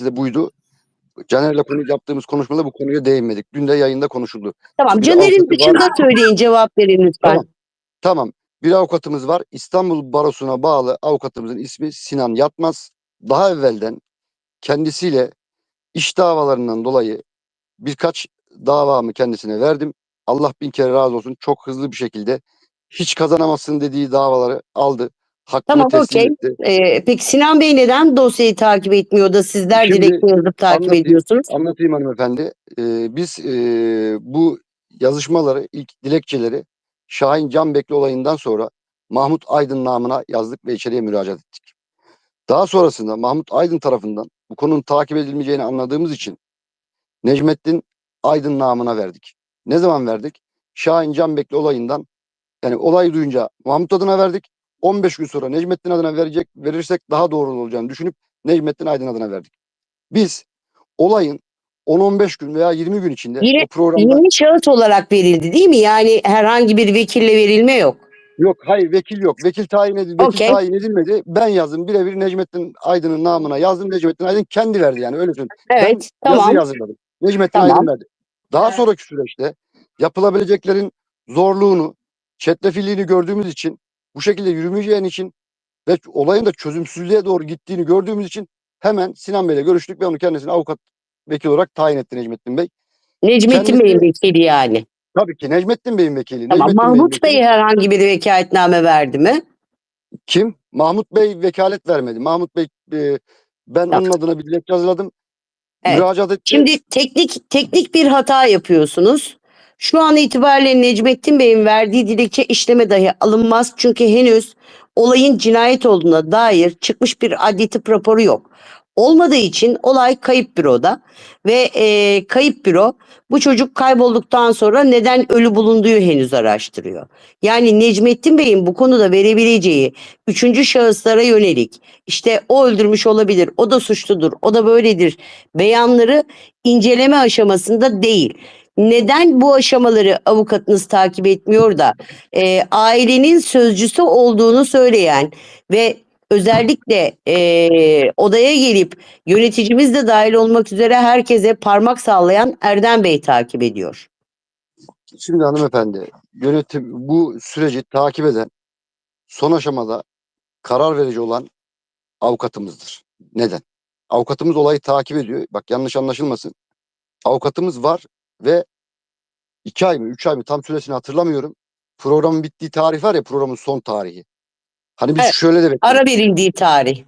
de buydu. Caner'le konu yaptığımız konuşmada bu konuya değinmedik. Dün de yayında konuşuldu. Tamam. Bir Caner'in var. dışında söyleyin cevap verin lütfen. Tamam. Tamam. Bir avukatımız var. İstanbul Barosu'na bağlı avukatımızın ismi Sinan Yatmaz. Daha evvelden kendisiyle iş davalarından dolayı birkaç davamı kendisine verdim. Allah bin kere razı olsun. Çok hızlı bir şekilde hiç kazanamazsın dediği davaları aldı. Hakkını Tamam, okey. Ee, peki Sinan Bey neden dosyayı takip etmiyor da sizler Şimdi dilekçe yazıp takip anlatayım. ediyorsunuz? Anlatayım hanımefendi. Ee, biz ee, bu yazışmaları, ilk dilekçeleri Şahin Canbekli olayından sonra Mahmut Aydın namına yazdık ve içeriye müracaat ettik. Daha sonrasında Mahmut Aydın tarafından bu konunun takip edilmeyeceğini anladığımız için Necmettin Aydın namına verdik. Ne zaman verdik? Şahin Canbekli olayından yani olayı duyunca Mahmut adına verdik. 15 gün sonra Necmettin adına verecek verirsek daha doğru olacağını düşünüp Necmettin Aydın adına verdik. Biz olayın 10-15 gün veya 20 gün içinde Yine- o programda Yeni şahıs olarak verildi değil mi? Yani herhangi bir vekille verilme yok. yok hayır vekil yok. Vekil tayin edildi. Vekil Okey. tayin edilmedi. Ben yazdım birebir Necmettin Aydın'ın namına yazdım. Necmettin Aydın kendi verdi yani öyle söyleyeyim. Evet. Ben tamam. yazı yazdım. Necmettin Tamam. Aydın verdi. Daha Evet. sonraki süreçte yapılabileceklerin zorluğunu, çetrefilliğini gördüğümüz için bu şekilde yürümeyeceğin için ve olayın da çözümsüzlüğe doğru gittiğini gördüğümüz için hemen Sinan Bey'le görüştük ve onu kendisine avukat vekil olarak tayin etti Necmettin Bey. Necmettin kendisi- Bey'in vekili yani. Tabii ki Necmettin Bey'in vekili. Tamam. Necmettin Mahmut. Bey herhangi bir vekaletname verdi mi? Kim? Mahmut Bey vekalet vermedi. Mahmut Bey e, ben Tamam. onun adına bir dilekçe hazırladım. Evet. Müracaat etti. Şimdi teknik teknik bir hata yapıyorsunuz. Şu an itibariyle Necmettin Bey'in verdiği dilekçe işleme dahi alınmaz. Çünkü henüz olayın cinayet olduğuna dair çıkmış bir adli tıp raporu yok. Olmadığı için olay kayıp büroda ve e, kayıp büro bu çocuk kaybolduktan sonra neden ölü bulunduğu henüz araştırıyor. Yani Necmettin Bey'in bu konuda verebileceği üçüncü şahıslara yönelik işte o öldürmüş olabilir, o da suçludur, o da böyledir beyanları inceleme aşamasında değil. Neden bu aşamaları avukatınız takip etmiyor da e, ailenin sözcüsü olduğunu söyleyen ve özellikle e, odaya gelip yöneticimiz de dahil olmak üzere herkese parmak sallayan Erdem Bey takip ediyor. Şimdi hanımefendi yönetim bu süreci takip eden son aşamada karar verici olan avukatımızdır. Neden? Avukatımız olayı takip ediyor. Bak yanlış anlaşılmasın. Avukatımız var ve iki ay mı üç ay mı tam süresini hatırlamıyorum. Programın bittiği tarih var ya programın son tarihi. Hani biz Evet. şöyle de bekliyoruz. Ara verildiği tarih.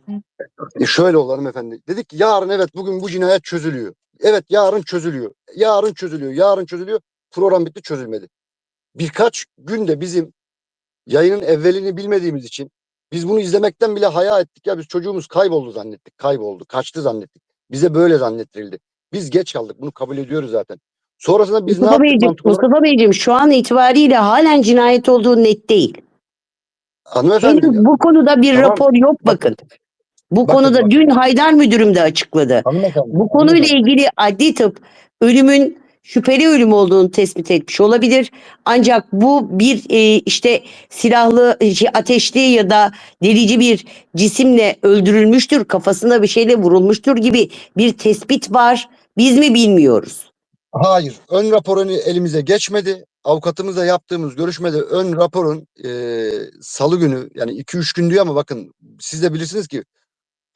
E şöyle oldu hanımefendi. Dedik ki yarın evet bugün bu cinayet çözülüyor. Evet yarın çözülüyor. Yarın çözülüyor. Yarın çözülüyor. Program bitti çözülmedi. Birkaç günde bizim yayının evvelini bilmediğimiz için biz bunu izlemekten bile haya ettik ya biz çocuğumuz kayboldu zannettik. Kayboldu. Kaçtı zannettik. Bize böyle zannettirildi. Biz geç kaldık. Bunu kabul ediyoruz zaten. Sonrasında biz ne Mustafa yaptık Beyciğim, olarak? Mustafa Beyciğim şu an itibariyle halen cinayet olduğu net değil. Hanımefendi. Henüz bu konuda bir Tamam. rapor yok bakın. Bu Bakın, konuda bakın. dün Haydar Müdürüm de açıkladı. Hanımefendi. Bu konuyla ilgili adli tıp ölümün şüpheli ölüm olduğunu tespit etmiş olabilir. Ancak bu bir e, işte silahlı, şey, ateşli ya da delici bir cisimle öldürülmüştür, kafasına bir şeyle vurulmuştur gibi bir tespit var. Biz mi bilmiyoruz. Hayır. Ön raporunu elimize geçmedi. Avukatımızla yaptığımız görüşmede ön raporun e, salı günü yani 2-3 gün diyor ama bakın siz de bilirsiniz ki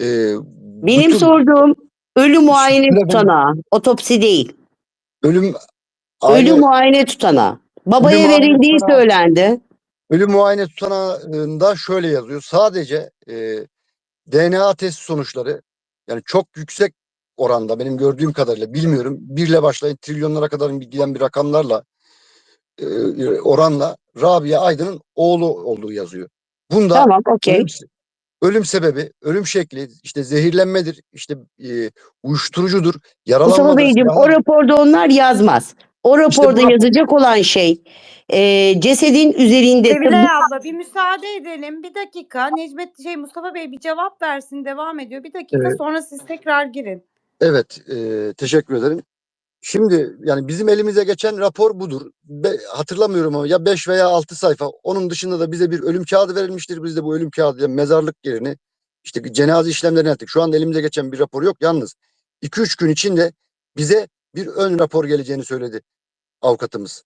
e, Benim bütün sorduğum ölü muayene tutanağı, otopsi değil. ölüm Ölü aile, muayene tutanağı. Babaya Ölü verildiği tutanağı. söylendi. ölüm muayene tutanağında şöyle yazıyor. Sadece e, DNA test sonuçları yani çok yüksek oranda benim gördüğüm kadarıyla bilmiyorum. Birle başlayın trilyonlara kadar giden bir rakamlarla e, oranla Rabia Aydın'ın oğlu olduğu yazıyor. Bunda Tamam, okey. Ölüm, ölüm sebebi, ölüm şekli işte zehirlenmedir, işte e, uyuşturucudur, Mustafa yaralanmadır. Beyciğim o raporda onlar yazmaz. O raporda bu rapor- yazacak olan şey e, cesedin üzerinde Sevilay abla bir müsaade edelim. Bir dakika. Necmet şey Mustafa Bey bir cevap versin. Devam ediyor. Bir dakika Evet. sonra siz tekrar girin. Evet, e, teşekkür ederim. Şimdi yani bizim elimize geçen rapor budur. Be- hatırlamıyorum ama ya 5 veya 6 sayfa. Onun dışında da bize bir ölüm kağıdı verilmiştir. Biz de bu ölüm kağıdıyla mezarlık yerini işte cenaze işlemlerini yaptık. Şu anda elimize geçen bir rapor yok. Yalnız 2-3 gün içinde bize bir ön rapor geleceğini söyledi avukatımız.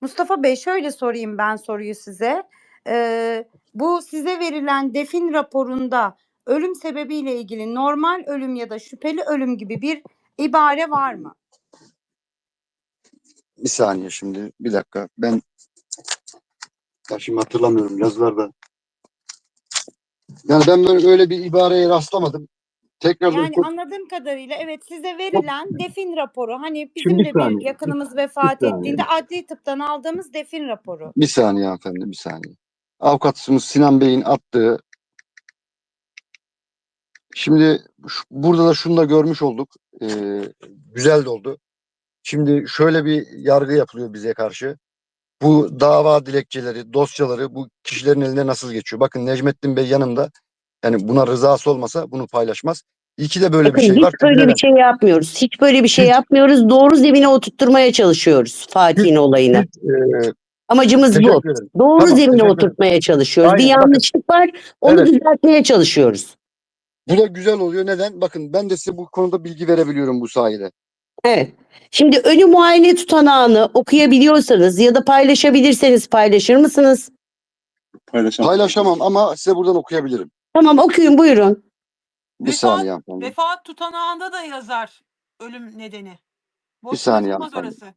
Mustafa Bey şöyle sorayım ben soruyu size. Ee, bu size verilen defin raporunda ölüm sebebiyle ilgili normal ölüm ya da şüpheli ölüm gibi bir ibare var mı? Bir saniye şimdi bir dakika ben ya şimdi hatırlamıyorum yazılarda. Yani ben böyle öyle bir ibareye rastlamadım. Tekrar Yani anladığım kadarıyla evet size verilen defin raporu hani bizim Şimdi de bir bir saniye, yakınımız vefat bir saniye. ettiğinde adli tıptan aldığımız defin raporu. bir saniye hanımefendi bir saniye. Avukatımız Sinan Bey'in attığı şimdi burada da şunu da görmüş olduk. Ee, güzel de oldu. Şimdi şöyle bir yargı yapılıyor bize karşı. Bu dava dilekçeleri, dosyaları bu kişilerin eline nasıl geçiyor? Bakın Necmettin Bey yanımda. Yani buna rızası olmasa bunu paylaşmaz. İyi ki de böyle Bakın bir şey hiç var. böyle Neden? bir şey yapmıyoruz. Hiç böyle bir şey Hiç. yapmıyoruz. Doğru zemine oturtturmaya çalışıyoruz Fatih'in olayını. Ee, Amacımız bu. Doğru Tamam, zemine oturtmaya çalışıyoruz. bir Aynen, bakın. yanlışlık var. Onu Evet. düzeltmeye çalışıyoruz. Bu da güzel oluyor. Neden? Bakın ben de size bu konuda bilgi verebiliyorum bu sayede. Evet. Şimdi ölü muayene tutanağını okuyabiliyorsanız ya da paylaşabilirseniz paylaşır mısınız? Paylaşamam. Paylaşamam ama size buradan okuyabilirim. Tamam okuyun buyurun. Bir Vefat- saniye hanımefendi. Vefat tutanağında da yazar ölüm nedeni. Boş Bir saniye bırakılmaz hanımefendi. orası.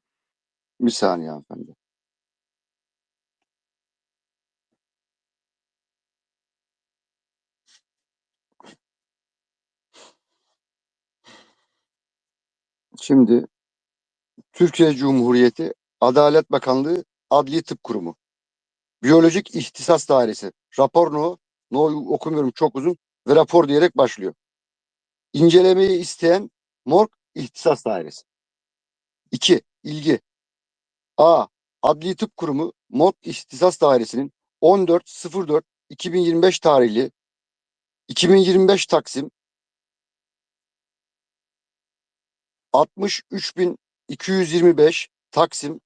Bir saniye hanımefendi. Şimdi Türkiye Cumhuriyeti Adalet Bakanlığı Adli Tıp Kurumu. Biyolojik İhtisas Dairesi. Rapor no. No okumuyorum çok uzun ve rapor diyerek başlıyor. İncelemeyi isteyen Morg İhtisas Dairesi. 2. İlgi. A. Adli Tıp Kurumu Morg İhtisas Dairesi'nin 14.04.2025 tarihli 2025 Taksim 63.225 Taksim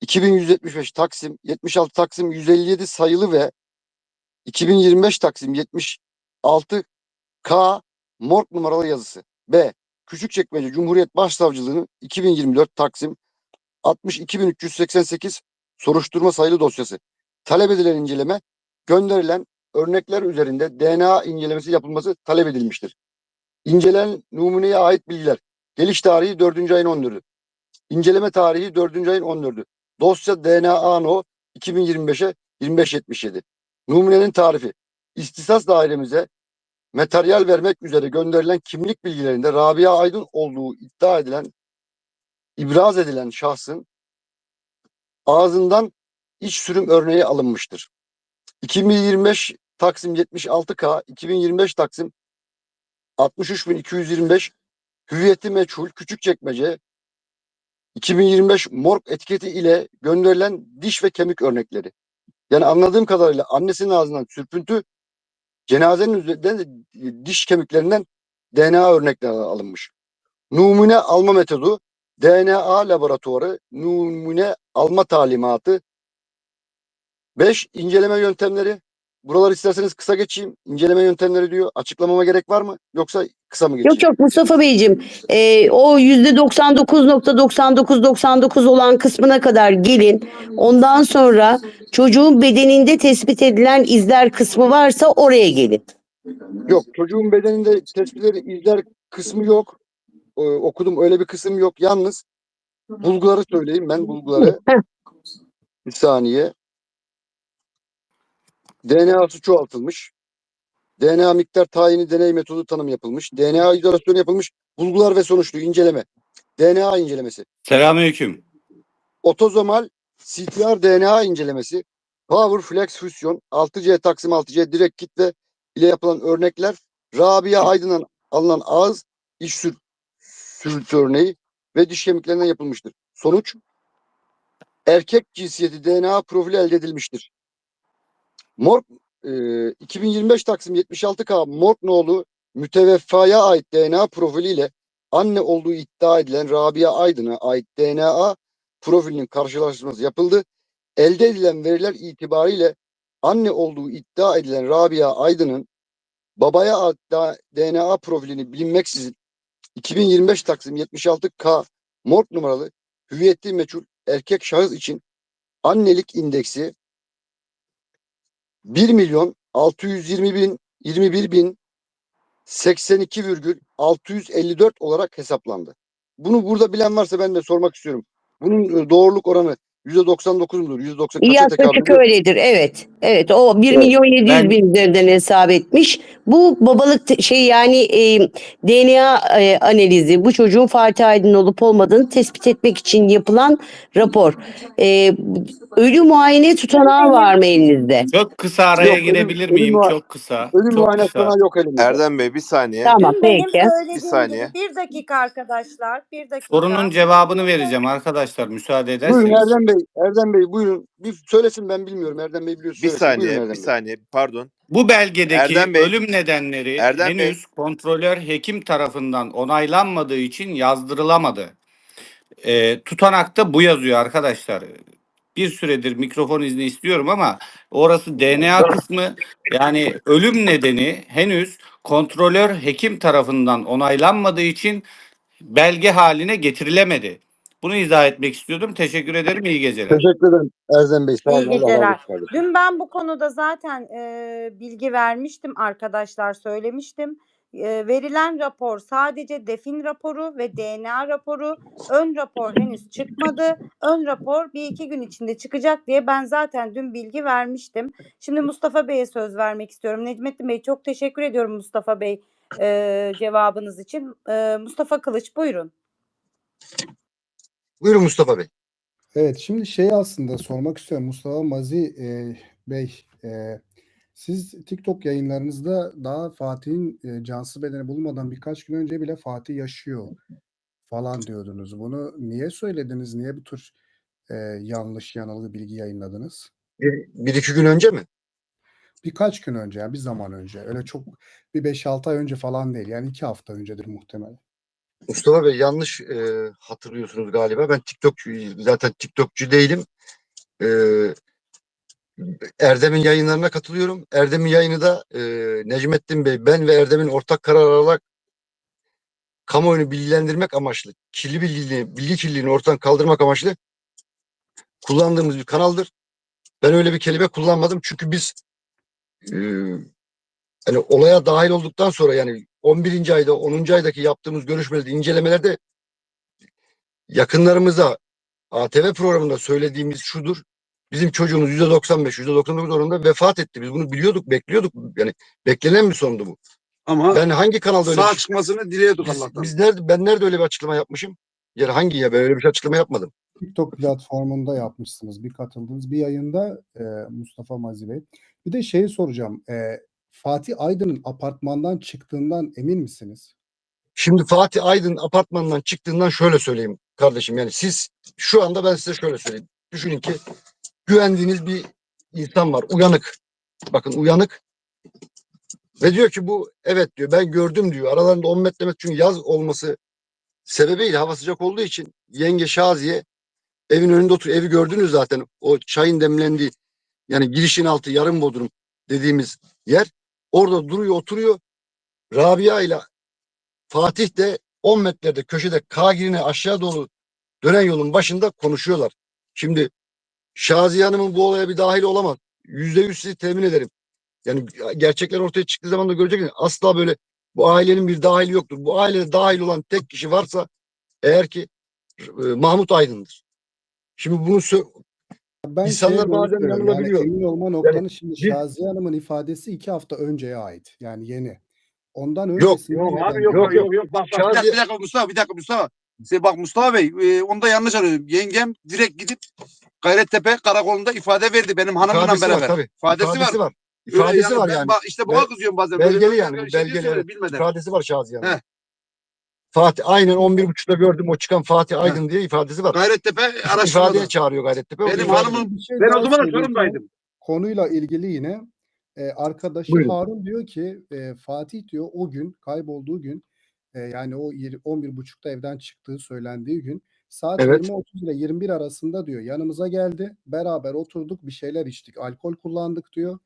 2175 Taksim 76 Taksim 157 sayılı ve 2025 Taksim 76 K morg numaralı yazısı. B. Küçükçekmece Cumhuriyet Başsavcılığı'nın 2024 Taksim 62388 soruşturma sayılı dosyası. Talep edilen inceleme gönderilen örnekler üzerinde DNA incelemesi yapılması talep edilmiştir. İncelenen numuneye ait bilgiler. Geliş tarihi 4. ayın 14'ü. İnceleme tarihi 4. ayın 14'ü. Dosya DNA no 2025'e 2577. Numunenin tarifi. İstisas dairemize materyal vermek üzere gönderilen kimlik bilgilerinde Rabia Aydın olduğu iddia edilen ibraz edilen şahsın ağzından iç sürüm örneği alınmıştır. 2025 Taksim 76K, 2025 Taksim 63225 hüviyeti meçhul Küçükçekmece 2025 morg etiketi ile gönderilen diş ve kemik örnekleri. Yani anladığım kadarıyla annesinin ağzından sürpüntü cenazenin üzerinden de diş kemiklerinden DNA örnekleri alınmış. Numune alma metodu DNA laboratuvarı numune alma talimatı 5 inceleme yöntemleri Buralar isterseniz kısa geçeyim. İnceleme yöntemleri diyor. Açıklamama gerek var mı? Yoksa kısa mı geçeyim? Yok yok Mustafa Beyciğim e, o %99.9999 olan kısmına kadar gelin. Ondan sonra çocuğun bedeninde tespit edilen izler kısmı varsa oraya gelin. Yok çocuğun bedeninde tespitleri izler kısmı yok. Ee, okudum öyle bir kısım yok. Yalnız bulguları söyleyeyim ben bulguları. Bir saniye. DNA'sı çoğaltılmış. DNA miktar tayini deney metodu tanım yapılmış. DNA izolasyonu yapılmış. Bulgular ve sonuçlu inceleme. DNA incelemesi. Selamünaleyküm. Otozomal CTR DNA incelemesi. Power Flex Füsyon 6C Taksim 6C direkt kitle ile yapılan örnekler Rabia Aydın'dan alınan ağız iç sür, sürüntü örneği ve diş kemiklerinden yapılmıştır. Sonuç erkek cinsiyeti DNA profili elde edilmiştir. Morg e, 2025 Taksim 76K Morg nolu müteveffaya ait DNA profiliyle anne olduğu iddia edilen Rabia Aydın'a ait DNA profilinin karşılaştırması yapıldı. Elde edilen veriler itibariyle anne olduğu iddia edilen Rabia Aydın'ın babaya ait DNA profilini bilinmeksizin 2025 Taksim 76K mort numaralı hüviyeti meçhul erkek şahıs için annelik indeksi 1 milyon 620 bin 21 bin 82,654 olarak hesaplandı. Bunu burada bilen varsa ben de sormak istiyorum. Bunun e, doğruluk oranı %99 mudur? %90 kaça tekabül ediyor? öyledir. Evet. Evet. O 1 Evet. milyon 700 Ben- bin üzerinden hesap etmiş. Bu babalık şey yani e, DNA e, analizi bu çocuğun Fatih Aydın olup olmadığını tespit etmek için yapılan rapor. E, ölü muayene tutanağı var mı elinizde? Çok kısa araya Yok, ölüm- girebilir ölüm miyim? var- Çok kısa. Ölüm Çok muayene tutanağı yok elimde. Erdem Bey bir saniye. Tamam benim peki. Bir saniye. bir dakika arkadaşlar. Bir dakika. Sorunun cevabını vereceğim arkadaşlar müsaade Buyurun ederseniz. Erdem Bey. Erdem Bey buyurun. Bir söylesin ben bilmiyorum. Erdem Bey biliyor. Bir. Buyurun saniye, bir saniye. Pardon. Bu belgedeki Erdem Bey. ölüm nedenleri Erdem Bey. henüz kontrolör hekim tarafından onaylanmadığı için yazdırılamadı. Ee, tutanakta bu yazıyor arkadaşlar. Bir süredir mikrofon izni istiyorum ama orası DNA kısmı yani ölüm nedeni henüz kontrolör hekim tarafından onaylanmadığı için belge haline getirilemedi. Bunu izah etmek istiyordum. Teşekkür ederim. İyi geceler. Teşekkür ederim Erdem Bey. Sağ olun. İyi Allah razı geceler. olsun. Dün ben bu konuda zaten e, bilgi vermiştim arkadaşlar söylemiştim. E, verilen rapor sadece defin raporu ve DNA raporu. Ön rapor henüz çıkmadı. Ön rapor bir iki gün içinde çıkacak diye ben zaten dün bilgi vermiştim. Şimdi Mustafa Bey'e söz vermek istiyorum. Necmettin Bey çok teşekkür ediyorum Mustafa Bey e, cevabınız için. E, Mustafa Kılıç buyurun. Buyurun Mustafa Bey. Evet, şimdi şeyi aslında sormak istiyorum Mustafa Mazi e, Bey. e, siz TikTok yayınlarınızda daha Fatih'in e, cansız bedeni bulmadan birkaç gün önce bile Fatih yaşıyor falan diyordunuz. Bunu niye söylediniz? Niye bu tür e, yanlış yanılgı bilgi yayınladınız? Bir, bir iki gün önce mi? Birkaç gün önce, yani bir zaman önce. Öyle çok bir 5-6 ay önce falan değil. Yani iki hafta öncedir muhtemelen. Mustafa Bey yanlış e, hatırlıyorsunuz galiba. Ben TikTokçu zaten TikTokçu değilim. E, Erdem'in yayınlarına katılıyorum. Erdem'in yayını da e, Necmettin Bey, ben ve Erdem'in ortak karar alarak kamuoyunu bilgilendirmek amaçlı, kirli bilgiliğini, bilgi kirliliğini ortadan kaldırmak amaçlı kullandığımız bir kanaldır. Ben öyle bir kelime kullanmadım çünkü biz e, hani olaya dahil olduktan sonra yani 11. ayda 10. aydaki yaptığımız görüşmelerde incelemelerde yakınlarımıza ATV programında söylediğimiz şudur. Bizim çocuğumuz %95, %99 oranında vefat etti. Biz bunu biliyorduk, bekliyorduk. Yani beklenen bir sondu bu. Ama Ben hangi kanalda öyle sağ bir- çıkmasını diliyorduk biz, Allah'tan. biz nerede ben nerede öyle bir açıklama yapmışım? Yani hangi ya ben öyle bir şey açıklama yapmadım. TikTok platformunda yapmışsınız. Bir katıldığınız bir yayında e, Mustafa Mazi Bey. Bir de şeyi soracağım. E, Fatih Aydın'ın apartmandan çıktığından emin misiniz? Şimdi Fatih Aydın apartmandan çıktığından şöyle söyleyeyim kardeşim. Yani siz şu anda ben size şöyle söyleyeyim. Düşünün ki güvendiğiniz bir insan var. Uyanık. Bakın uyanık. Ve diyor ki bu evet diyor ben gördüm diyor. Aralarında 10 metre metre çünkü yaz olması sebebiyle hava sıcak olduğu için yenge Şaziye evin önünde oturuyor. Evi gördünüz zaten. O çayın demlendiği yani girişin altı yarım bodrum dediğimiz yer. Orada duruyor oturuyor. Rabia ile Fatih de 10 metrede köşede Kagir'ine aşağı doğru dönen yolun başında konuşuyorlar. Şimdi Şaziye Hanım'ın bu olaya bir dahil olamaz. Yüzde yüz sizi temin ederim. Yani gerçekler ortaya çıktığı zaman da göreceksiniz. Asla böyle bu ailenin bir dahili yoktur. Bu ailede dahil olan tek kişi varsa eğer ki e, Mahmut Aydın'dır. Şimdi bunu Ben İnsanlar bazen yanılabiliyor. Yani emin olma noktanız şimdi bir- Şaziye Hanım'ın ifadesi iki hafta önceye ait. Yani yeni. Ondan Yok, öncesinde Yok neden abi yok yok yok. yok. Bak, bak, bir, Şaziye- dakika, bir dakika Mustafa bir dakika Mustafa. Sen bak Mustafa Bey e, onda yanlış arıyorum. Yengem direkt gidip Gayrettepe karakolunda ifade verdi benim hanımla ifadesi var beraber. tabii. İfadesi, İfadesi var. var. İfadesi var ben yani. işte buna Bel- kızıyorum bazen. Belgeli böyle yani. böyle şeyler Belgeli söyle, evet. bilmeden. İfadesi var Şaziye Hanım'ın. Fatih aynen 11.30'da gördüm o çıkan Fatih Aydın diye ifadesi var. Gayrettepe İfadeye araştırmada. çağırıyor Gayrettepe. o Benim ifade- hanımın- Bir şey Ben daha o zaman. Çorum'daydım. Konuyla ilgili yine e, arkadaşı Buyurun. Harun diyor ki e, Fatih diyor o gün kaybolduğu gün e, yani o yir- 11.30'da evden çıktığı söylendiği gün saat Evet. 20.30 ile 21 arasında diyor yanımıza geldi. Beraber oturduk bir şeyler içtik. Alkol kullandık diyor.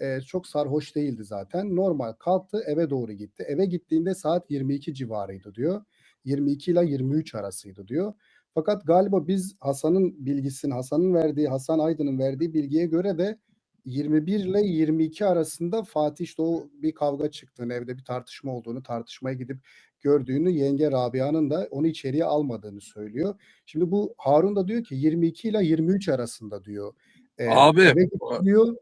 E, çok sarhoş değildi zaten. Normal kalktı eve doğru gitti. Eve gittiğinde saat 22 civarıydı diyor. 22 ile 23 arasıydı diyor. Fakat galiba biz Hasan'ın bilgisini, Hasan'ın verdiği, Hasan Aydın'ın verdiği bilgiye göre de 21 ile 22 arasında Fatih o bir kavga çıktığını, evde bir tartışma olduğunu, tartışmaya gidip gördüğünü yenge Rabia'nın da onu içeriye almadığını söylüyor. Şimdi bu Harun da diyor ki 22 ile 23 arasında diyor. Ee, Abi, eve gitti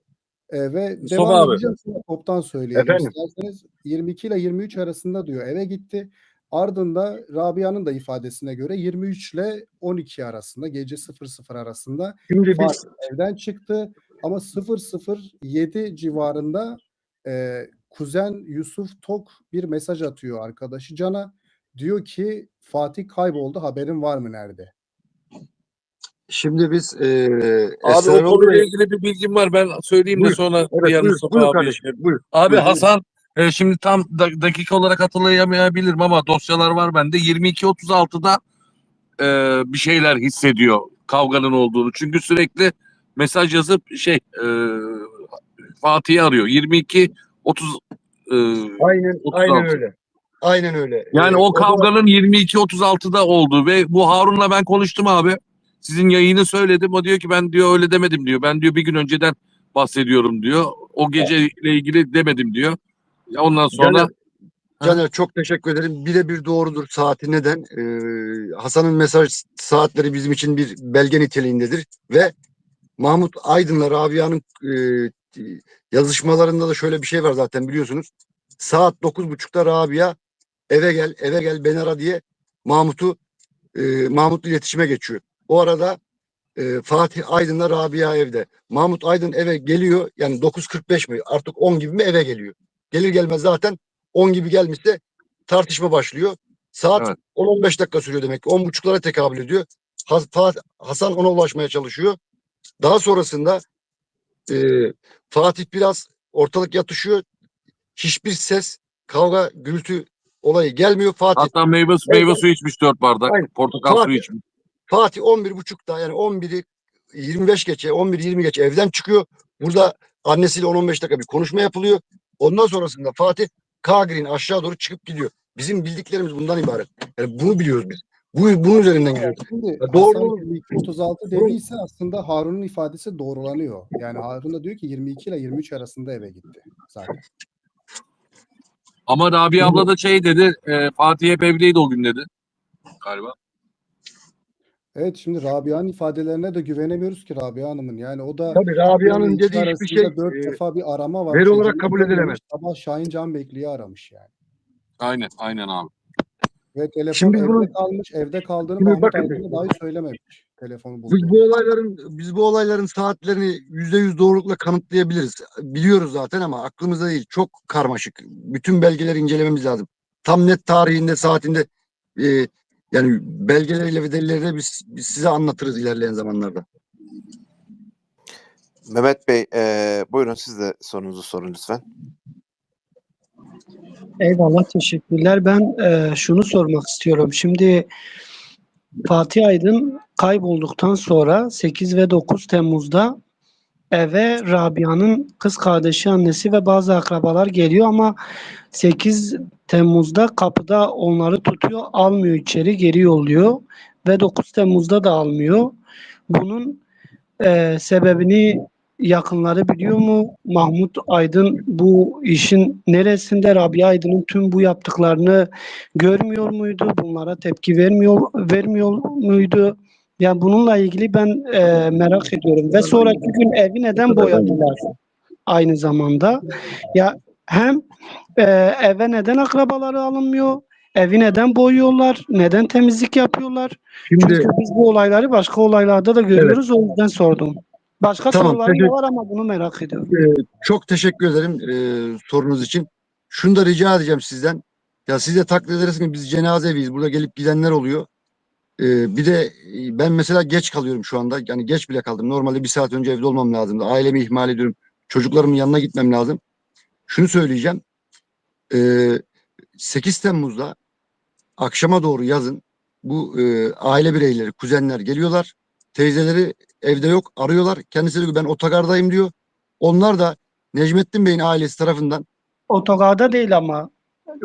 Ee, ve Mustafa devam abi. edeceğim sonra toptan söyleyelim Efendim? isterseniz. 22 ile 23 arasında diyor eve gitti. Ardında Rabia'nın da ifadesine göre 23 ile 12 arasında gece 00 arasında Şimdi biz evden çıktı ama 007 civarında e, kuzen Yusuf Tok bir mesaj atıyor arkadaşı Can'a. Diyor ki Fatih kayboldu haberin var mı nerede? Şimdi biz e, Abi o konuyla Bey- ilgili bir bilgim var. Ben söyleyeyim Buyur. de sonra Evet, diğer buyur, Mustafa buyur abiye kardeşim, şey- buyur. Abi Buyur. Hasan e, şimdi tam da- dakika olarak hatırlayamayabilirim ama dosyalar var bende. 22.36'da e, bir şeyler hissediyor kavganın olduğunu. Çünkü sürekli mesaj yazıp şey e, Fatih'i arıyor. 22 30 e, Aynen, 36. aynen öyle. Aynen öyle. yani Ee, o da- kavganın 22.36'da olduğu ve bu Harun'la ben konuştum abi. Sizin yayını söyledim. O diyor ki ben diyor öyle demedim diyor. Ben diyor bir gün önceden bahsediyorum diyor. O geceyle ilgili demedim diyor. Ya ondan sonra Caner, Caner çok teşekkür ederim. Birebir doğrudur saati neden? Ee, Hasan'ın mesaj saatleri bizim için bir belge niteliğindedir ve Mahmut Aydın'la Rabia'nın e, yazışmalarında da şöyle bir şey var zaten biliyorsunuz. Saat 9.30'da Rabia eve gel, eve gel beni ara diye Mahmut'u e, Mahmut'la iletişime geçiyor. O arada e, Fatih Aydın'la Rabia evde. Mahmut Aydın eve geliyor yani 9.45 mi artık 10 gibi mi eve geliyor. Gelir gelmez zaten 10 gibi gelmişse tartışma başlıyor. Saat Evet. 10-15 dakika sürüyor demek ki. 10.30'lara tekabül ediyor. Has- Fa- Hasan ona ulaşmaya çalışıyor. Daha sonrasında e, Fatih biraz ortalık yatışıyor. Hiçbir ses, kavga, gürültü olayı gelmiyor. Fatih hatta meyve, meyve suyu içmiş dört bardak. Aynen. Portakal Fatih- suyu içmiş. Fatih 11.30'da yani 11'i 25 geçe 11-20 geçe evden çıkıyor. Burada annesiyle 10-15 dakika bir konuşma yapılıyor. Ondan sonrasında Fatih Kagrin aşağı doğru çıkıp gidiyor. Bizim bildiklerimiz bundan ibaret. Yani bunu biliyoruz biz. Bu, bunun üzerinden gidiyoruz. Şimdi doğru Hasan olur. 22-36 dediyse aslında Harun'un ifadesi doğrulanıyor. Yani Harun da diyor ki 22 ile 23 arasında eve gitti zaten. Ama Rabia abla da şey dedi. E, Fatih hep evdeydi o gün dedi. Galiba. Evet şimdi Rabia'nın ifadelerine de güvenemiyoruz ki Rabia Hanım'ın. Yani o da Tabii Rabia'nın 22 dediği hiçbir şey dört e, defa bir arama var. veri olarak kabul edilemez. Sabah Şahin Can Bekli'yi aramış yani. Aynen aynen abi. Ve telefon Şimdi evde bunu- kalmış. Evde kaldığını Şimdi bakın- dahi söylememiş. Telefonu Biz buldu. bu olayların biz bu olayların saatlerini yüzde yüz doğrulukla kanıtlayabiliriz. Biliyoruz zaten ama aklımızda değil. Çok karmaşık. Bütün belgeleri incelememiz lazım. Tam net tarihinde, saatinde e, yani belgeleriyle ve delilleriyle biz, biz size anlatırız ilerleyen zamanlarda. Mehmet Bey, eee, buyurun siz de sorunuzu sorun lütfen. Eyvallah teşekkürler. Ben e, şunu sormak istiyorum. Şimdi Fatih Aydın kaybolduktan sonra 8 ve 9 Temmuz'da eve Rabia'nın kız kardeşi, annesi ve bazı akrabalar geliyor ama 8 Temmuz'da kapıda onları tutuyor, almıyor içeri, geri yolluyor ve 9 Temmuz'da da almıyor. Bunun e, sebebini yakınları biliyor mu? Mahmut Aydın bu işin neresinde? Rabia Aydın'ın tüm bu yaptıklarını görmüyor muydu? Bunlara tepki vermiyor vermiyor muydu? Yani bununla ilgili ben e, merak ediyorum. Ve sonraki gün evi neden boyadılar? Aynı zamanda. Ya hem e, eve neden akrabaları alınmıyor? Evi neden boyuyorlar? Neden temizlik yapıyorlar? Şimdi Çünkü biz bu olayları başka olaylarda da görüyoruz. O yüzden sordum. Başka Tamam, sorularım da var ama bunu merak ediyorum. çok teşekkür ederim e, sorunuz için. Şunu da rica edeceğim sizden. Ya siz de takdir edersiniz biz cenaze eviyiz. Burada gelip gidenler oluyor. E, bir de e, ben mesela geç kalıyorum şu anda. Yani geç bile kaldım. Normalde bir saat önce evde olmam lazımdı. Ailemi ihmal ediyorum. Çocuklarımın yanına gitmem lazım. Şunu söyleyeceğim. E, 8 Temmuz'da akşama doğru yazın bu e, aile bireyleri, kuzenler geliyorlar. Teyzeleri evde yok. Arıyorlar. Kendisi diyor ben otogardayım diyor. Onlar da Necmettin Bey'in ailesi tarafından Otogarda değil ama.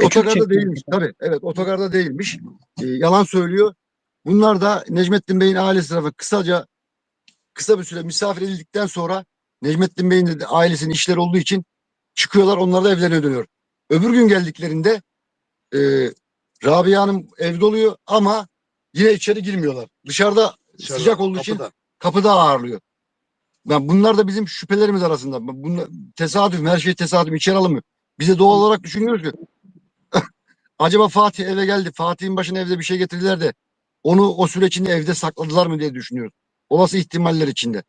Otogarda değilmiş tabii. Evet otogarda değilmiş. Ee, yalan söylüyor. Bunlar da Necmettin Bey'in ailesi tarafı kısaca kısa bir süre misafir edildikten sonra Necmettin Bey'in de ailesinin işleri olduğu için çıkıyorlar. Onlar da evlerine dönüyor. Öbür gün geldiklerinde e, Rabia Hanım evde oluyor ama yine içeri girmiyorlar. Dışarıda Dışarıda, sıcak olduğu için kapıda. kapıda ağırlıyor. Ben bunlar da bizim şüphelerimiz arasında. Bunlar, tesadüf, her şey tesadüf içeri alınmıyor. Bize doğal olarak düşünüyoruz ki acaba Fatih eve geldi. Fatih'in başına evde bir şey getirdiler de onu o süre içinde evde sakladılar mı diye düşünüyoruz. Olası ihtimaller içinde.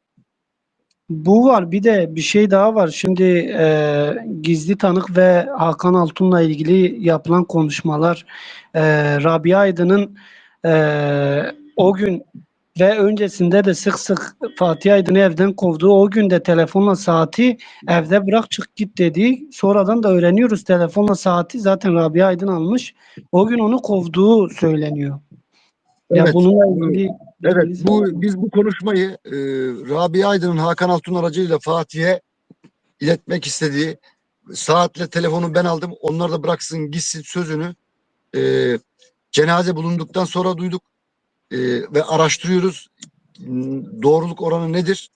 Bu var. Bir de bir şey daha var. Şimdi e, gizli tanık ve Hakan Altun'la ilgili yapılan konuşmalar e, Rabia Aydın'ın e, o gün ve öncesinde de sık sık Fatih Aydın'ı evden kovduğu o gün de telefonla saati evde bırak çık git dediği sonradan da öğreniyoruz telefonla saati zaten Rabia Aydın almış. O gün onu kovduğu söyleniyor. Ya Evet. bununla ilgili Evet bu biz bu konuşmayı e, Rabia Aydın'ın Hakan Altun aracıyla Fatih'e iletmek istediği saatle telefonu ben aldım. Onlar da bıraksın gitsin sözünü e, cenaze bulunduktan sonra duyduk E, ve araştırıyoruz. Doğruluk oranı nedir?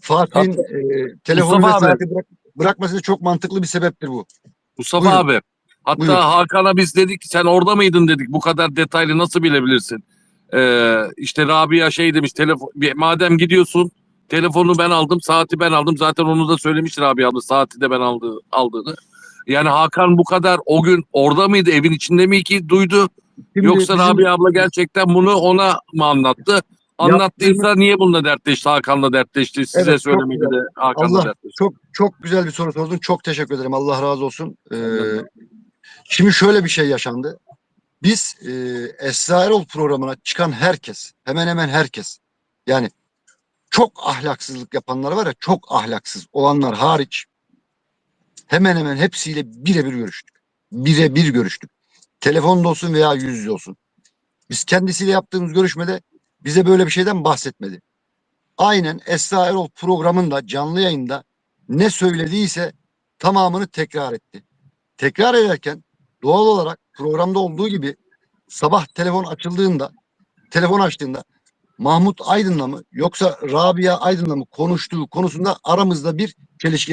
Fatih'in e, telefonu ve saati bırak, bırakması çok mantıklı bir sebeptir bu. Mustafa Buyurun. abi. Hatta Buyurun. Hakan'a biz dedik ki sen orada mıydın dedik. Bu kadar detaylı nasıl bilebilirsin? Ee, işte Rabia şey demiş telefon madem gidiyorsun telefonu ben aldım saati ben aldım zaten onu da söylemiş Rabia abla saati de ben aldı, aldığını. Yani Hakan bu kadar o gün orada mıydı evin içinde mi ki duydu Şimdi yoksa bizim- Rabia abla gerçekten bunu ona mı anlattı? Anlattıysa niye bununla dertleşti Hakan'la dertleşti size Evet, söylemedi de Hakan'la Allah dertleşti. çok çok güzel bir soru sordun. Çok teşekkür ederim. Allah razı olsun. Ee, şimdi şöyle bir şey yaşandı. Biz e, Esra programına çıkan herkes, hemen hemen herkes, yani çok ahlaksızlık yapanlar var ya, çok ahlaksız olanlar hariç, hemen hemen hepsiyle birebir görüştük. Birebir görüştük. Telefonda olsun veya yüz yüze olsun. Biz kendisiyle yaptığımız görüşmede bize böyle bir şeyden bahsetmedi. Aynen Esra Erol programında canlı yayında ne söylediyse tamamını tekrar etti. Tekrar ederken doğal olarak programda olduğu gibi sabah telefon açıldığında telefon açtığında Mahmut Aydın'la mı yoksa Rabia Aydın'la mı konuştuğu konusunda aramızda bir çelişki